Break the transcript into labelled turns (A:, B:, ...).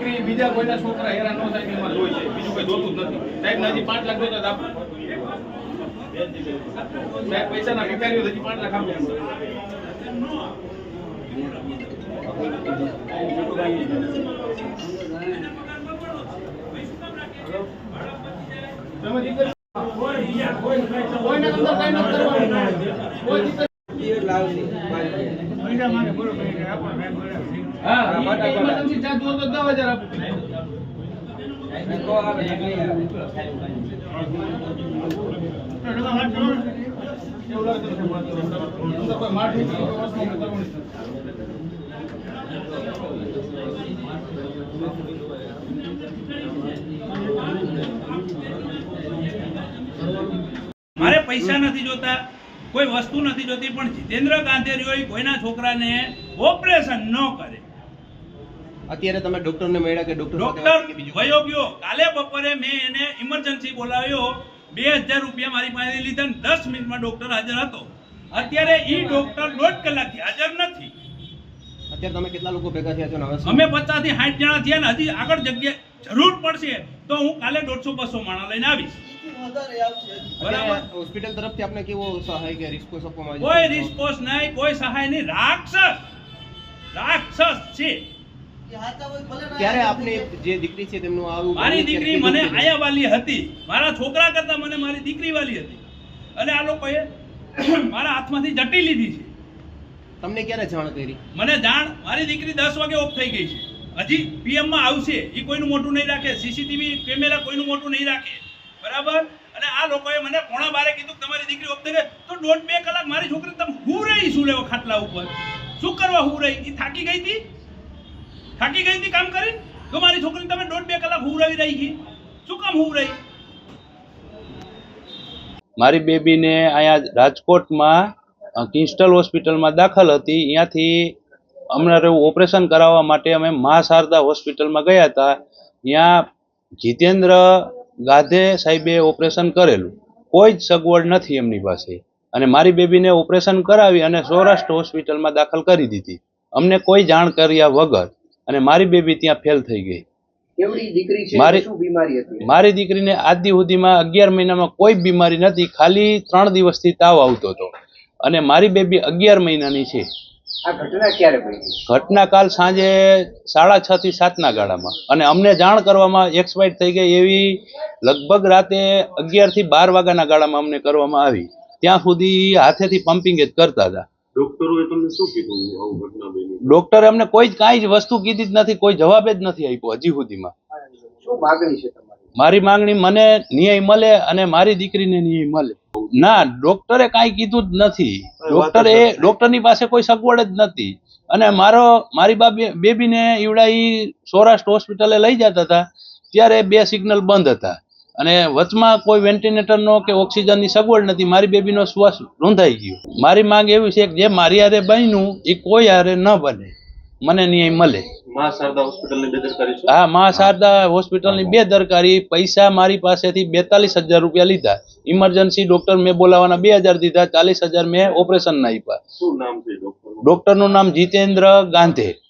A: દીકરી બીજા કોઈના છોકરા હેરાન ન થાય એમાં જોઈ છે. બીજું કઈ જોતું જ નથી. સાહેબ હજી પાંચ લાખ જોતા આપો. સાહેબ પૈસાના ભિખારીઓ હજી પાંચ લાખ આપો. દીકરી. કોઈ દીકરી હા, તો.
B: મારે પૈસા નથી જોતા કોઈ વસ્તુ નથી જોતી પણ જીતેન્દ્ર ગાંધીજીએ કોઈના છોકરાને ઓપરેશન ન કરે.
C: અત્યારે તમે ડોક્ટરને મળ્યા કે ડોક્ટર
B: ડોક્ટર વયો ગયો. કાલે બપોરે મેં એને ઇમરજન્સી બોલાવ્યો. બે હજાર રૂપિયા મારી પાસે લીધા ને દસ મિનિટમાં ડોક્ટર હાજર હતો. અત્યારે એ ડોક્ટર દોઢ કલાકથી હાજર નથી.
C: અત્યારે તમે કેટલા લોકો ભેગા થયા છો ને
B: અમે પચાસથી સાઠ જણા થયા ને હજી આગળ જગ્યા જરૂર પડશે તો હું કાલે દોઢસો બસો માણસ લઈને આવીશ.
C: હોસ્પિટલ તરફથી આપને કેવો સહાય કે રિસ્પોન્સ આપવામાં
B: કોઈ રિસ્પોન્સ નહીં કોઈ સહાય નહીં. રાક્ષસ! રાક્ષસ છે.
C: ત્યારે આપને જે દીકરી છે તેમનું આવું
B: મારી દીકરી મને આયા વાલી હતી. મારા છોકરા કરતા મને મારી દીકરી વાલી હતી. અને આ લોકોએ મારા હાથમાંથી જટી લીધી છે.
C: તમને ક્યારે જાણ કરી?
B: મને જાણ મારી દીકરી દસ વાગે ઓફ થઈ ગઈ છે. હજી પીએમમાં આવશે. એ કોઈનું મોટું નહીં રાખે. સીસીટીવી કેમેરા કોઈનું મોટું નહીં રાખે. બરાબર? અને આ લોકોએ મને પોણા બારે કીધું કે તમારી દીકરી ઓફ થઈ ગઈ. તો દોઢ બે કલાક મારી છોકરી તમે હું રહી? શું લેવો ખાટલા ઉપર? શું કરવા હું રહી? એ થાકી ગઈ હતી? થાકી ગઈ હતી કામ કરી? તો મારી છોકરી તમે દોઢ બે કલાક હુરાવી રહી ગઈ. શું કામ હું રહી
D: મારી બેબીને અહીંયા રાજકોટમાં કિન્સ્ટલ હોસ્પિટલમાં દાખલ હતી. ત્યાંથી અમારે ઓપરેશન કરાવવા માટે અમે મા શારદા હોસ્પિટલમાં ગયા હતા. ત્યાં જીતેન્દ્ર ગાધે સાહેબે ઓપરેશન કરેલું. કોઈ જ સગવડ નથી એમની પાસે. અને મારી બેબીને ઓપરેશન કરાવી અને સૌરાષ્ટ્ર હોસ્પિટલમાં દાખલ કરી દીધી. અમને કોઈ જાણ કર્યા વગર અને મારી બેબી ત્યાં ફેલ થઈ ગઈ. મારી- દીકરીને આદિ સુધીમાં અગિયાર મહિનામાં કોઈ બીમારી નથી ખાલી ત્રણ દિવસથી તાવ આવતો હતો. અને મારી બેબી અગિયાર મહિનાની છે.
C: ઘટના
D: ઘટના કાલ સાંજે સાડા છ થી સાતના ગાળામાં. અને અમને જાણ કરવામાં એક્સપાયર થઈ ગઈ એવી લગભગ રાતે અગિયારથી બાર વાગ્યાના ગાળામાં અમને કરવામાં આવી. ત્યાં સુધી હાથેથી પમ્પિંગ જ કરતા હતા.
E: ડોક્ટરોએ તમને શું કીધું આવું ઘટના બની
D: ડોક્ટરે અમને કોઈ જ કાંઈ જ વસ્તુ કીધી જ નથી કોઈ જવાબ જ નથી આપ્યો હજી સુધીમાં.
C: શું માગણી છે તમારી?
D: મારી માંગણી મને ન્યાય મળે અને મારી દીકરીને ન્યાય મળે. ના ડોક્ટરે કાંઈ કીધું જ નથી. ડોક્ટરે ડોક્ટરની પાસે કોઈ સગવડ જ નથી. અને મારો મારી બાબી બેબીને ઈવડા ઈ સૌરાષ્ટ્ર હોસ્પિટલે લઈ જતા હતા ત્યારે બે સિગ્નલ બંધ હતા. અને વચમાં કોઈ વેન્ટિલેટરનો કે ઓક્સિજનની સગવડ નથી મારી બેબીનો શ્વાસ રૂંધાઈ ગયો. મારી માંગ એવી છે કે જે મારી હારે બન્યું એ કોઈ હારે ન બને. મને ન્યાય મળે. હા મા શારદા હોસ્પિટલની બે દરકારી પૈસા મારી પાસેથી બેતાલીસ હજાર રૂપિયા લીધા. ઇમરજન્સી ડોક્ટર મેં બોલાવવાના બે હજાર દીધા ચાલીસ હજાર મેં આપ્યા.
E: નામ છે ડોક્ટર
D: ડોક્ટરનું નામ જીતેન્દ્ર ગાંધે.